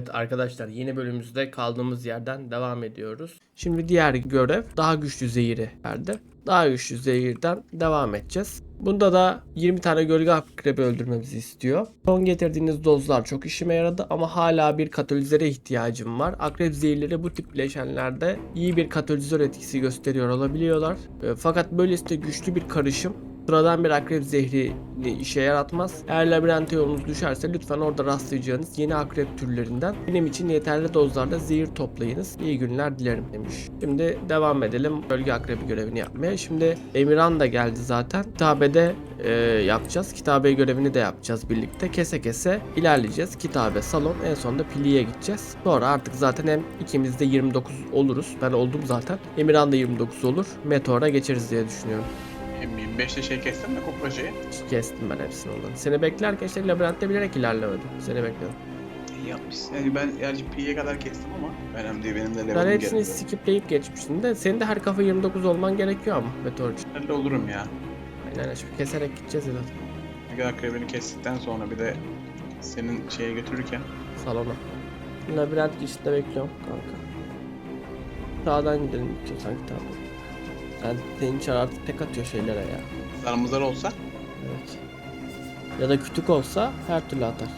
Evet arkadaşlar yeni bölümümüzde kaldığımız yerden devam ediyoruz. Şimdi diğer görev daha güçlü zehiri verdi. Daha güçlü zehirden devam edeceğiz. Bunda da 20 tane gölge akrebi öldürmemizi istiyor. Son getirdiğiniz dozlar çok işime yaradı ama hala bir katalizöre ihtiyacım var. Akrep zehirleri bu tip bileşenlerde iyi bir katalizör etkisi gösteriyor olabiliyorlar. E, Fakat böylesi de güçlü bir karışım sıradan bir akrep zehrini işe yaratmaz. Eğer labirente yolunuz düşerse lütfen orada rastlayacağınız yeni akrep türlerinden benim için yeterli dozlarda zehir toplayınız. İyi günler dilerim demiş. Şimdi devam edelim bölge akrebi görevini yapmaya. Şimdi Emirhan da geldi zaten. Kitabede e, yapacağız. Kitabe görevini de yapacağız birlikte. Kese kese ilerleyeceğiz. Kitabe, salon en sonunda Pili'ye gideceğiz. Sonra artık zaten hem ikimiz de 29 oluruz. Ben oldum zaten. Emirhan da 29 olur. Meteor'a geçeriz diye düşünüyorum. M25'te şey kestin mi kupracıyı? Kestim ben hepsini ondan. Seni beklerken işte labirentte bilerek ilerlemedim. Seni bekledim. İyi yapmışsın. Yani ben gerçi P'ye kadar kestim ama önemli değil benim de Ben levelim hepsini geldi. skipleyip geçmiştim de senin de her kafa 29 olman gerekiyor ama Meteor'cum. Ben de olurum ya. Aynen şimdi keserek gideceğiz ya zaten Ne kadar krebini kestikten sonra bir de senin şeye götürürken salona. Labirent girişinde bekliyorum kanka. Sağdan gidelim sanki tamam. Sen senin çar artık tek atıyor şeylere ya. zarımızlar olsa Evet. Ya da kütük olsa her türlü atar.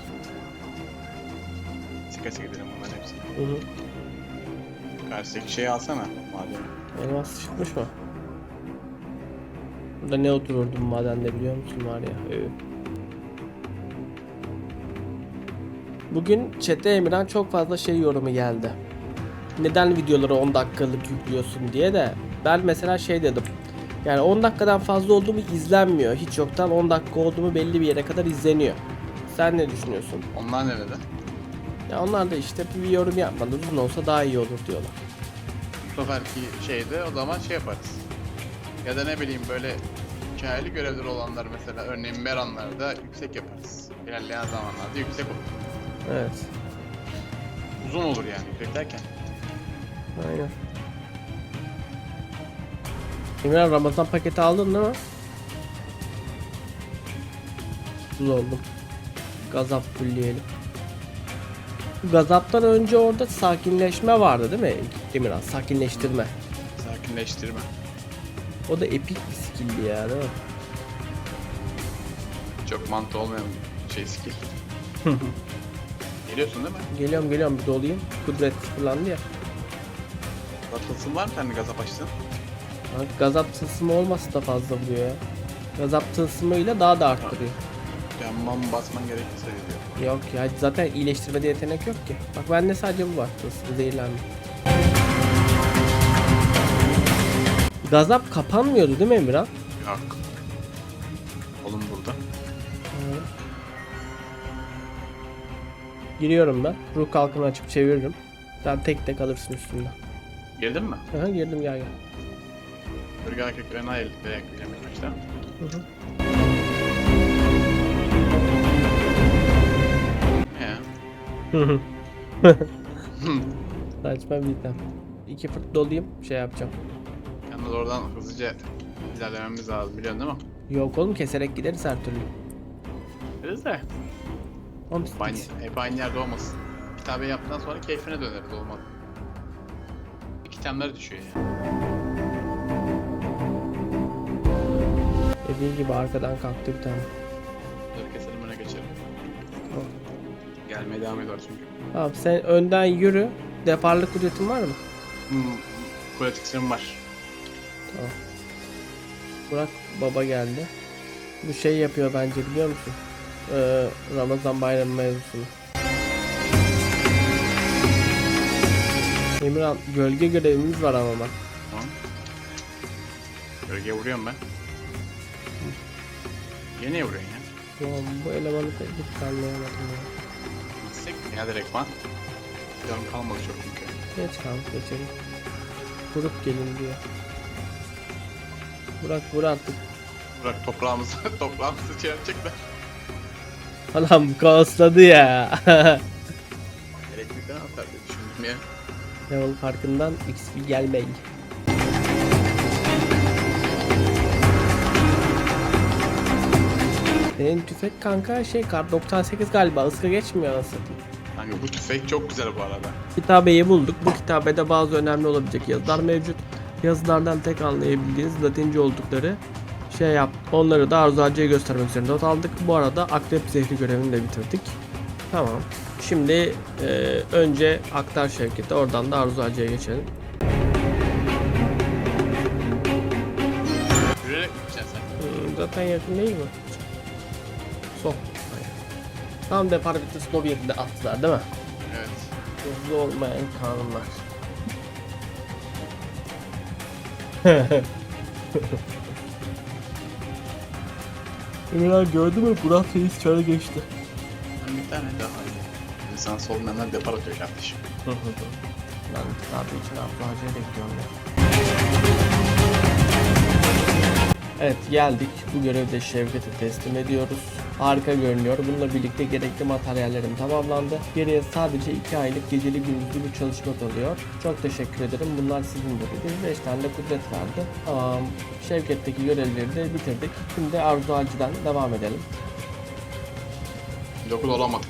sike sike gidelim bunların hepsini. Hı hı. Karşıdaki şeyi alsana madem. Elmas çıkmış mı? Burada ne otururdum madende biliyor musun var ya. Ee. Bugün chat'e Emirhan çok fazla şey yorumu geldi. Neden videoları 10 dakikalık yüklüyorsun diye de ben mesela şey dedim. Yani 10 dakikadan fazla olduğumu izlenmiyor. Hiç yoktan 10 dakika olduğumu belli bir yere kadar izleniyor. Sen ne düşünüyorsun? Onlar nerede? Ya onlar da işte bir yorum yapmadı. Uzun olsa daha iyi olur diyorlar. Bu seferki şeyde o zaman şey yaparız. Ya da ne bileyim böyle hikayeli görevleri olanlar mesela örneğin Meranlarda yüksek yaparız. İlerleyen zamanlarda yüksek olur. Evet. Uzun olur yani yüksek derken. Aynen. Emirhan Ramazan paketi aldın değil mi? Buz oldum. Gazap fulleyelim. Gazaptan önce orada sakinleşme vardı değil mi? Emirhan sakinleştirme. Sakinleştirme. O da epik bir skill'di ya değil mi? Çok mantığı olmayan şey skill. Geliyorsun değil mi? Geliyorum geliyorum bir dolayım. Kudret kullandı ya. Batılsın var mı sende gazap açtın? Bak, Gazap tılsımı olmasa da fazla vuruyor ya. Gazap tılsımıyla daha da arttırıyor. Yanman basman gerekirse diyor. Yok ya zaten iyileştirmede yetenek yok ki. Bak bende sadece bu var. Tılsım zehirlenme. Gazap kapanmıyordu değil mi Emirhan? Yok. Oğlum burada. Giriyorum ben. Ruh kalkanı açıp çeviririm. Sen tek tek alırsın üstünden. Girdin mi? Aha girdim gel gel. Erkeklerine ayrılık direkt bilemiyorum işte. Hı hı. He. Saçma bir item. İki fırt dolayım şey yapacağım. Yalnız oradan hızlıca ilerlememiz lazım biliyorsun değil mi? Yok oğlum keserek gideriz her türlü. Deriz de. Oğlum Hep aynı, hep aynı yerde olmasın. Kitabe yaptıktan sonra keyfine döneriz olmadı. İki temler düşüyor yani. Dediğin gibi arkadan kalktı bir tane. Dur keselim öne geçelim. Tamam. Gelmeye devam ediyor çünkü. Tamam sen önden yürü. Defarlık kudretin var mı? Hmm, serum var. Tamam. Burak baba geldi. Bu şey yapıyor bence biliyor musun? Ee, Ramazan bayramı mevzusunu. Emirhan gölge görevimiz var ama bak. Tamam. Bölgeye vuruyorum ben. Yine niye vuruyorsun ya? Bu elemanı da hiç anlayamadım ya. Gitsek mi ya direktman? Canım kalmadı çok çünkü. Geç kalk geçelim. Vurup gelin diyor. Burak vur artık. Bırak toprağımızı, toprağımızı şey yapacaklar. Anam bu kaosladı ya. Elektrikten atar diye düşündüm ya. Level farkından XP gelmeyi. Senin tüfek kanka şey kar 98 galiba ıska geçmiyor nasıl? Kanka bu tüfek çok güzel bu arada. Kitabeyi bulduk. Bu kitabede bazı önemli olabilecek yazılar mevcut. Yazılardan tek anlayabildiğiniz Latince oldukları şey yap. Onları da Arzu Hacı'ya göstermek üzere not aldık. Bu arada akrep zehri görevini de bitirdik. Tamam. Şimdi e, önce aktar Şevket'e oradan da Arzu Hacı'ya geçelim. Yürüyerek mi gideceksin sen? Hmm, zaten yakın değil mi? Sol. Aynen. Tam depar bitti. Slow yerinde attılar değil mi? Evet. Hızlı olmayan kanunlar. Ümran gördü mü? Burak Reis çarı geçti. Bir tane daha iyi. İnsan solmayanlar depar atıyor kardeşim. ben kitabı için Abdü Hacı'yı bekliyorum ya. Evet geldik. Bu görevi de Şevket'e teslim ediyoruz. Harika görünüyor. Bununla birlikte gerekli materyallerim tamamlandı. Geriye sadece 2 aylık geceli gündüzlü bir çalışma kalıyor. Çok teşekkür ederim. Bunlar sizin dedi. 5 tane de kudret verdi. Tamam. Şevket'teki görevleri de bitirdik. Şimdi Arzu Hacı'dan devam edelim. 9 olamadık.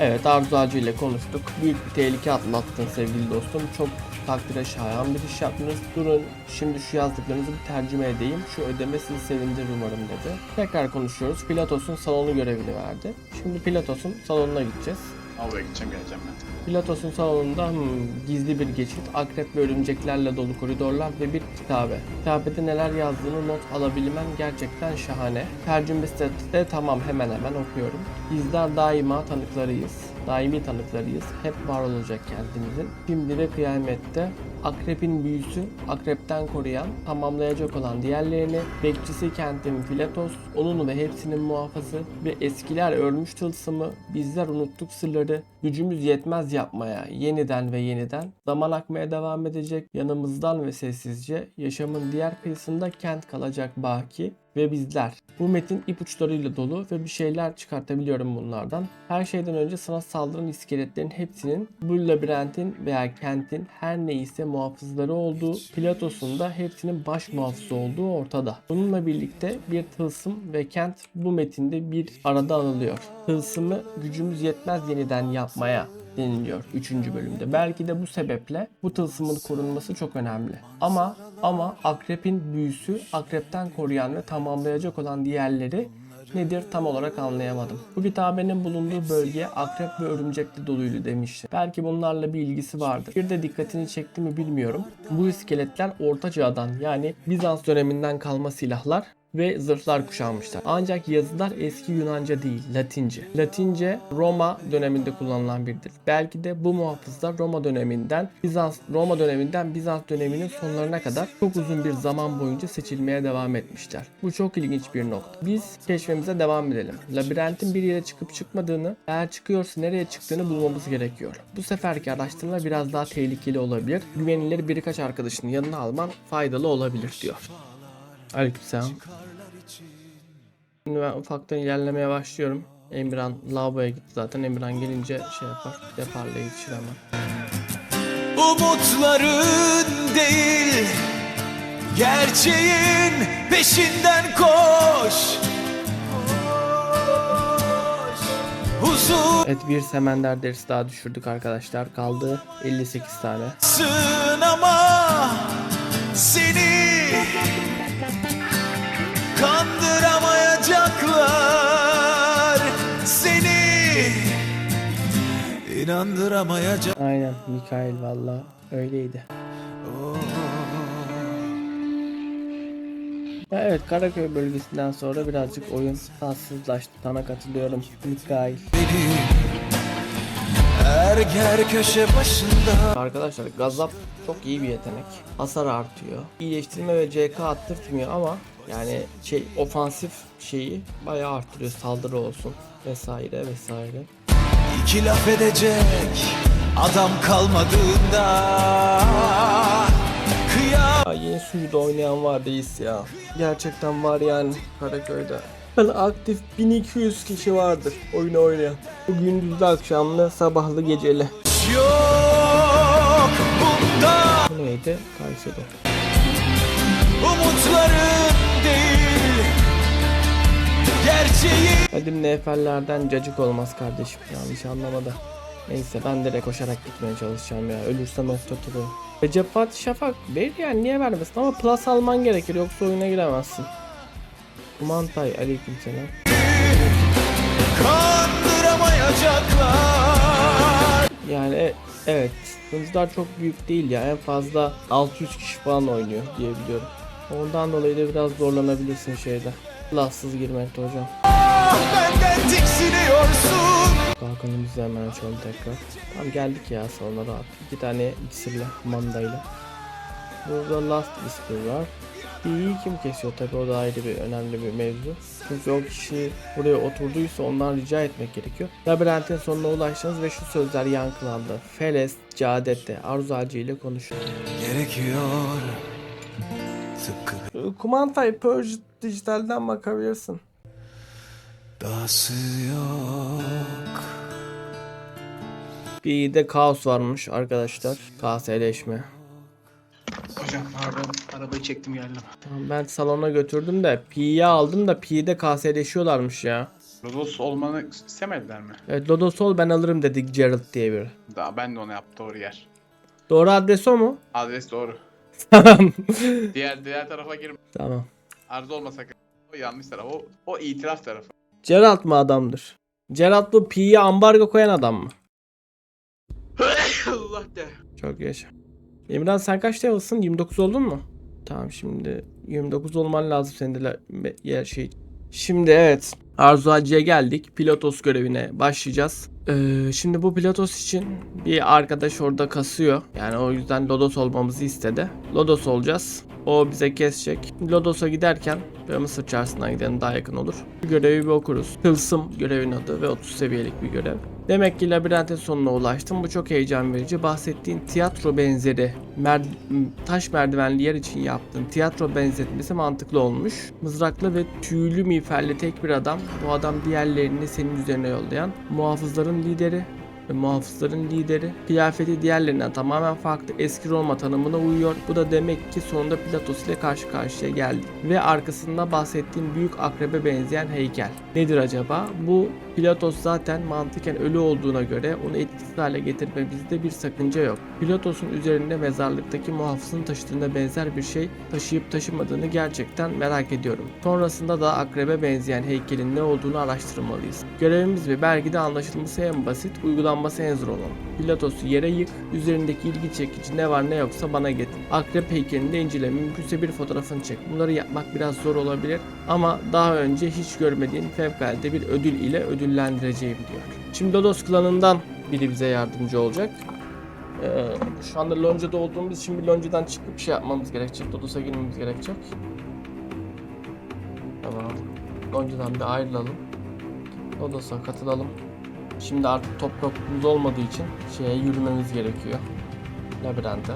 Evet Arzu Hacı ile konuştuk. Büyük bir tehlike atlattın sevgili dostum. Çok takdire şayan bir iş yaptınız. Durun şimdi şu yazdıklarınızı bir tercüme edeyim. Şu ödeme sizi sevindirir umarım dedi. Tekrar konuşuyoruz. Pilatos'un salonu görevini verdi. Şimdi Pilatos'un salonuna gideceğiz. Oraya gideceğim geleceğim ben. Pilatos'un salonunda hmm, gizli bir geçit, akrep ve örümceklerle dolu koridorlar ve bir kitabe. Kitabede neler yazdığını not alabilmen gerçekten şahane. Tercümesi de tamam hemen hemen okuyorum. Bizler daima tanıklarıyız. Daimi tanıklarıyız. Hep var olacak kendimizin. Şimdi ve kıyamette akrepin büyüsü, akrepten koruyan, tamamlayacak olan diğerlerini, bekçisi kentin Filatos, onun ve hepsinin muhafızı ve eskiler örmüş tılsımı, bizler unuttuk sırları, gücümüz yetmez yapmaya, yeniden ve yeniden, zaman akmaya devam edecek, yanımızdan ve sessizce, yaşamın diğer kıyısında kent kalacak baki, ve bizler. Bu metin ipuçlarıyla dolu ve bir şeyler çıkartabiliyorum bunlardan. Her şeyden önce sana saldıran iskeletlerin hepsinin bu labirentin veya kentin her neyse muhafızları olduğu, Pilatos'un da hepsinin baş muhafızı olduğu ortada. Bununla birlikte bir tılsım ve kent bu metinde bir arada anılıyor. Tılsımı gücümüz yetmez yeniden yapmaya deniliyor 3. bölümde. Belki de bu sebeple bu tılsımın korunması çok önemli. Ama ama akrepin büyüsü akrepten koruyan ve tamamlayacak olan diğerleri nedir tam olarak anlayamadım. Bu kitabenin bulunduğu bölge akrep ve örümcekli doluydu demişti. Belki bunlarla bir ilgisi vardır. Bir de dikkatini çekti mi bilmiyorum. Bu iskeletler Orta Çağ'dan yani Bizans döneminden kalma silahlar ve zırhlar kuşanmışlar. Ancak yazılar eski Yunanca değil, Latince. Latince Roma döneminde kullanılan bir dil. Belki de bu muhafızlar Roma döneminden Bizans Roma döneminden Bizans döneminin sonlarına kadar çok uzun bir zaman boyunca seçilmeye devam etmişler. Bu çok ilginç bir nokta. Biz keşfimize devam edelim. Labirentin bir yere çıkıp çıkmadığını, eğer çıkıyorsa nereye çıktığını bulmamız gerekiyor. Bu seferki araştırma biraz daha tehlikeli olabilir. Güvenilir birkaç arkadaşını yanına alman faydalı olabilir diyor. Aleykümselam. Şimdi ben ufaktan ilerlemeye başlıyorum. Emirhan lavaboya gitti zaten. Emirhan gelince şey yapar. Deparla yetişir hemen. Umutların değil Gerçeğin peşinden koş Huzursın Evet bir semender dersi daha düşürdük arkadaşlar. Kaldı 58 tane. ama Seni Kandıramayacaklar Seni İnandıramayacak Aynen Mikail valla öyleydi. Evet Karaköy bölgesinden sonra birazcık oyun tatsızlaştı. Sana katılıyorum Mikail. beni Her ger köşe başında Arkadaşlar gazap çok iyi bir yetenek. Hasar artıyor. İyileştirme ve CK attırtmıyor ama yani şey ofansif şeyi bayağı arttırıyor. Saldırı olsun vesaire vesaire. İki laf edecek adam kalmadığında Kıyam Ya yeni suyuda oynayan var reis ya. Gerçekten var yani Karaköy'de. Yani aktif 1200 kişi vardır oyunu oynayan. Bu gündüzlü akşamlı sabahlı geceli. yok bunda Bu neydi? Kayseri. Umutların değil gerçeği Kadim neferlerden cacık olmaz kardeşim. Yanlış anlamadı. Neyse ben direkt koşarak gitmeye çalışacağım ya. Ölürsem öftatırı. Recep Fatih Şafak verir yani niye vermesin ama plus alman gerekir yoksa oyuna giremezsin. Kumantay aleykümselam. kandıramayacaklar Yani e- evet. Sunucular çok büyük değil ya. En fazla 600 kişi falan oynuyor diyebiliyorum. Ondan dolayı da biraz zorlanabilirsin şeyde. Plus'sız girmekte hocam. Ah, Benden tiksiniyorsun hemen açalım tekrar. Tamam geldik ya sonra rahat. İki tane iksirle, mandayla. Burada Last Whisper var. İyi kim kesiyor tabi o da ayrı bir önemli bir mevzu. Çünkü o kişi buraya oturduysa ondan rica etmek gerekiyor. Labirentin sonuna ulaştınız ve şu sözler yankılandı. Feles, Cadette, Arzu Hacı ile konuşun. Gerekiyor Tıpkı Kumantay Purge dijitalden bakabilirsin. dahası yok Bir de kaos varmış arkadaşlar. KS'leşme. Hocam pardon arabayı çektim geldim. Tamam, ben salona götürdüm de Pi'yi aldım da Pi'de KS'leşiyorlarmış ya. Rodos olmanı istemediler mi? Evet Dodo Sol ben alırım dedik Gerald diye biri. Daha ben de onu yaptım doğru yer. Doğru adres o mu? Adres doğru. Tamam. Diğer diğer tarafa girme. tamam. Arzu olmasa o yanlış taraf. O, o itiraf tarafı. Gerald mı adamdır? Gerald bu Pi'ye ambargo koyan adam mı? Allah de. Çok yaşa. İmran sen kaç level'sın? 29 oldun mu? Tamam şimdi 29 olman lazım senin de la- yer şey. Şimdi evet Arzu Hacı'ya geldik. Pilotos görevine başlayacağız. Ee, şimdi bu Pilotos için bir arkadaş orada kasıyor. Yani o yüzden Lodos olmamızı istedi. Lodos olacağız. O bize kesecek. Lodos'a giderken ve Mısır çarşısından gidelim daha yakın olur. Görevi bir okuruz. Tılsım görevin adı ve 30 seviyelik bir görev. Demek ki labirentin sonuna ulaştım. Bu çok heyecan verici. Bahsettiğin tiyatro benzeri mer- taş merdivenli yer için yaptığın tiyatro benzetmesi mantıklı olmuş. Mızraklı ve tüylü miğferli tek bir adam. Bu adam diğerlerini senin üzerine yollayan muhafızların lideri ve muhafızların lideri. Kıyafeti diğerlerinden tamamen farklı eski Roma tanımına uyuyor. Bu da demek ki sonunda Pilatos ile karşı karşıya geldik. Ve arkasında bahsettiğim büyük akrebe benzeyen heykel. Nedir acaba? Bu Pilatos zaten mantıken ölü olduğuna göre onu etkisiz hale getirmemizde bir sakınca yok. Pilatos'un üzerinde mezarlıktaki muhafızın taşıdığına benzer bir şey taşıyıp taşımadığını gerçekten merak ediyorum. Sonrasında da akrebe benzeyen heykelin ne olduğunu araştırmalıyız. Görevimiz ve belki de anlaşılması en basit, uygulanması en zor olan. Pilatos'u yere yık, üzerindeki ilgi çekici ne var ne yoksa bana getir. Akrep heykelini de incele, mümkünse bir fotoğrafını çek. Bunları yapmak biraz zor olabilir ama daha önce hiç görmediğin fevkalade bir ödül ile ödüllendireceğim diyor. Şimdi Lodos klanından biri bize yardımcı olacak. Ee, şu anda loncada olduğumuz için bir loncadan çıkıp şey yapmamız gerekecek. Dodos'a girmemiz gerekecek. Tamam. Loncadan bir ayrılalım. Dodos'a katılalım. Şimdi artık toprakımız olmadığı için şeye yürümemiz gerekiyor. Labirente.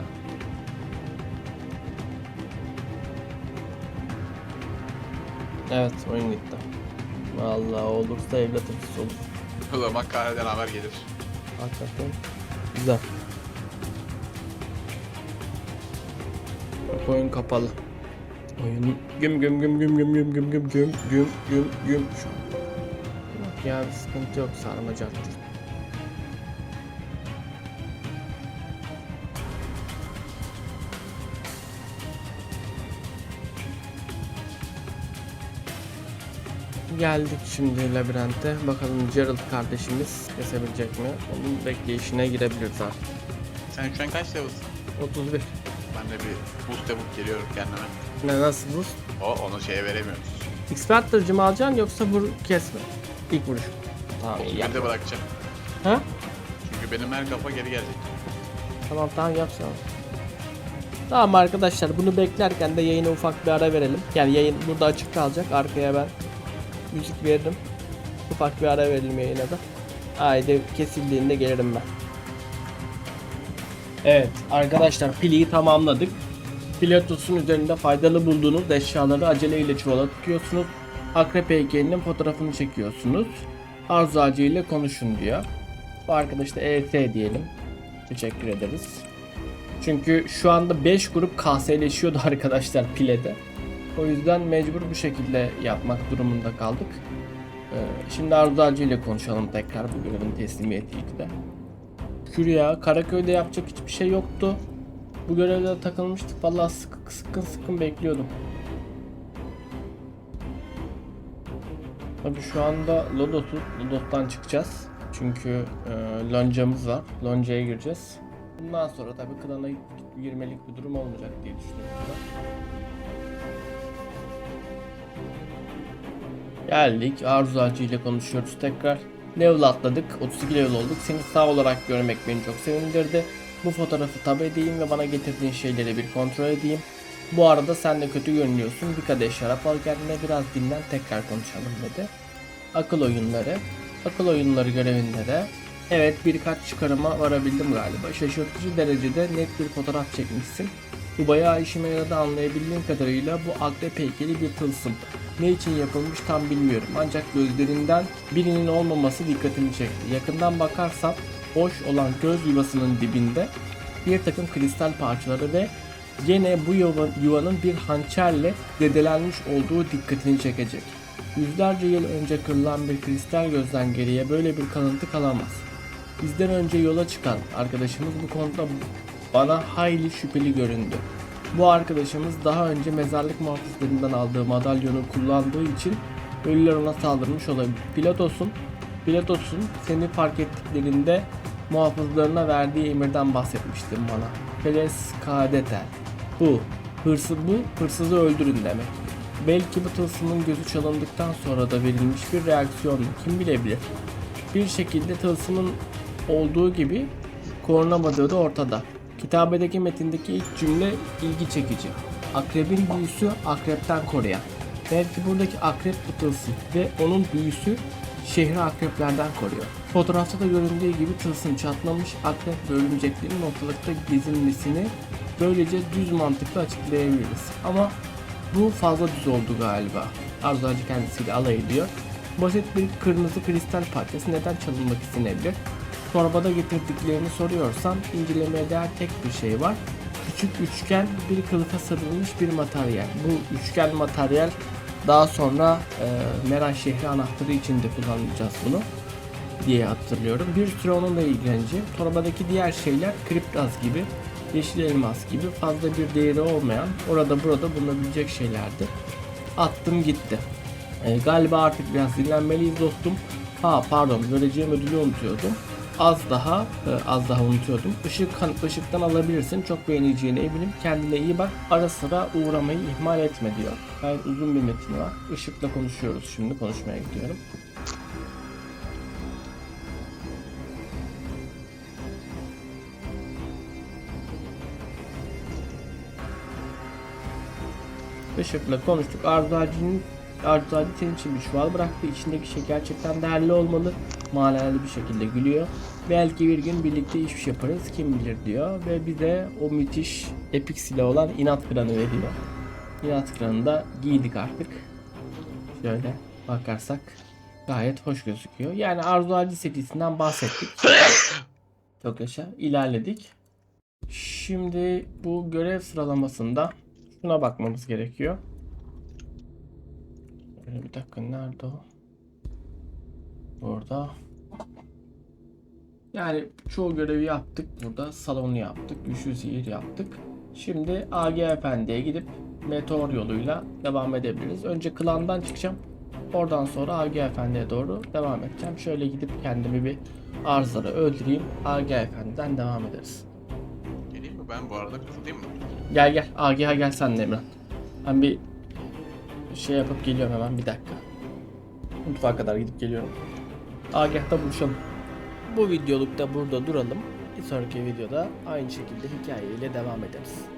Evet oyun gitti. Vallahi olursa evlatımız olur. O zaman kahveden haber gelir. Hakikaten güzel. Bak, Oyun kapalı. Oyun güm güm güm güm güm güm güm güm güm güm güm güm. Yok ya bir sıkıntı yok sarmacaktır. Geldik şimdi labirente. Bakalım Gerald kardeşimiz kesebilecek mi? Onun bekleyişine girebiliriz artık. Sen şu an kaç level'sın? 31. Ben de bir boost yapıp geliyorum kendime. Ne nasıl bu? O onu şeye veremiyoruz. Expert tırcı mı alacaksın yoksa vur kesme? İlk vuruş. Tamam iyi yap. de bırakacağım. Ha? Çünkü benim her kafa geri gelecek. Tamam tamam yap sen. Tamam arkadaşlar bunu beklerken de yayına ufak bir ara verelim. Yani yayın burada açık kalacak. Arkaya ben müzik veririm. Ufak bir ara verelim yayına da. Haydi kesildiğinde gelirim ben. Evet arkadaşlar piliyi tamamladık. Pilatos'un üzerinde faydalı bulduğunuz eşyaları aceleyle çuvala tutuyorsunuz. Akrep heykelinin fotoğrafını çekiyorsunuz. Arzu Ağacı ile konuşun diyor. Bu arkadaş da ES diyelim. Teşekkür ederiz. Çünkü şu anda 5 grup KS'leşiyordu arkadaşlar Pile'de. O yüzden mecbur bu şekilde yapmak durumunda kaldık. Ee, şimdi Arzu Alcı ile konuşalım tekrar bu görevin teslimiyetiyle de. Şükür ya Karaköy'de yapacak hiçbir şey yoktu. Bu görevde takılmıştık. Vallahi sıkı, sıkın sıkın bekliyordum. Tabii şu anda Lodos'u, Lodos'tan çıkacağız. Çünkü e, loncamız var. Loncaya gireceğiz. Bundan sonra tabii klana girmelik bir durum olmayacak diye düşünüyorum. Geldik. Arzu Acı ile konuşuyoruz tekrar. Level atladık. 32 level olduk. Seni sağ olarak görmek beni çok sevindirdi. Bu fotoğrafı tab edeyim ve bana getirdiğin şeyleri bir kontrol edeyim. Bu arada sen de kötü görünüyorsun. Bir kadeh şarap al kendine biraz dinlen tekrar konuşalım dedi. Akıl oyunları. Akıl oyunları görevinde de evet birkaç çıkarıma varabildim galiba. Şaşırtıcı derecede net bir fotoğraf çekmişsin. Bu bayağı işime yaradı anlayabildiğim kadarıyla bu akrep heykeli bir tılsım. Ne için yapılmış tam bilmiyorum ancak gözlerinden birinin olmaması dikkatimi çekti. Yakından bakarsam boş olan göz yuvasının dibinde bir takım kristal parçaları ve gene bu yuva- yuvanın bir hançerle zedelenmiş olduğu dikkatini çekecek. Yüzlerce yıl önce kırılan bir kristal gözden geriye böyle bir kalıntı kalamaz. Bizden önce yola çıkan arkadaşımız bu konuda bana hayli şüpheli göründü. Bu arkadaşımız daha önce mezarlık muhafızlarından aldığı madalyonu kullandığı için ölüler ona saldırmış olabilir. Pilatos'un Pilatos'un seni fark ettiklerinde muhafızlarına verdiği emirden bahsetmiştin bana. Feles Kadete. Bu. Hırsı bu. Hırsızı öldürün demek. Belki bu tılsımın gözü çalındıktan sonra da verilmiş bir reaksiyon kim bilebilir. Bir şekilde tılsımın olduğu gibi korunamadığı da ortada. Kitabedeki metindeki ilk cümle ilgi çekici. Akrebin büyüsü akrepten koruyan. Belki buradaki akrep tılsım ve onun büyüsü şehri akreplerden koruyor. Fotoğrafta da göründüğü gibi tılsım çatlamış akrep ve örümceklerin ortalıkta gezinmesini böylece düz mantıkla açıklayabiliriz. Ama bu fazla düz oldu galiba. Arzu kendisiyle alay ediyor. Basit bir kırmızı kristal parçası neden çalınmak istenebilir? Torbada getirdiklerini soruyorsan incelemeye değer tek bir şey var. Küçük üçgen bir kılıfa sarılmış bir materyal. Bu üçgen materyal daha sonra e, Meran şehri anahtarı için de kullanacağız bunu diye hatırlıyorum. Bir süre onunla ilgileneceğim. Torbadaki diğer şeyler kriptaz gibi, yeşil elmas gibi fazla bir değeri olmayan, orada burada bulunabilecek şeylerdi. Attım gitti. E, galiba artık biraz dinlenmeliyiz dostum. Ha pardon vereceğim ödülü unutuyordum. Az daha, e, az daha unutuyordum. Işık, ışıktan alabilirsin. Çok beğeneceğine eminim. Kendine iyi bak. Ara sıra uğramayı ihmal etme diyor. Gayet uzun bir metin var. Işıkla konuşuyoruz şimdi. Konuşmaya gidiyorum. Işık'la konuştuk. Arzu Hacı senin için bir çuval bıraktı. İçindeki şey gerçekten değerli olmalı. Manalı bir şekilde gülüyor. Belki bir gün birlikte iş iş yaparız kim bilir diyor. Ve bize o müthiş epik silah olan inat kranı veriyor. İnat kranını da giydik artık. Şöyle bakarsak gayet hoş gözüküyor. Yani Arzu Hacı serisinden bahsettik. Çok yaşa. ilerledik. Şimdi bu görev sıralamasında şuna bakmamız gerekiyor. Bir dakika nerede o? Burada. Yani çoğu görevi yaptık burada. Salonu yaptık. Güçlü sihir yaptık. Şimdi AG Efendi'ye gidip meteor yoluyla devam edebiliriz. Önce klandan çıkacağım. Oradan sonra AG Efendi'ye doğru devam edeceğim. Şöyle gidip kendimi bir arzları öldüreyim. AG Efendi'den devam ederiz. Geleyim mi ben bu arada katılayım mı? Gel gel. AGH gel sen de Emran. Ben bir şey yapıp geliyorum hemen bir dakika. Mutfağa kadar gidip geliyorum. AGH'da buluşalım. Bu videoluk da burada duralım. Bir sonraki videoda aynı şekilde hikayeyle devam ederiz.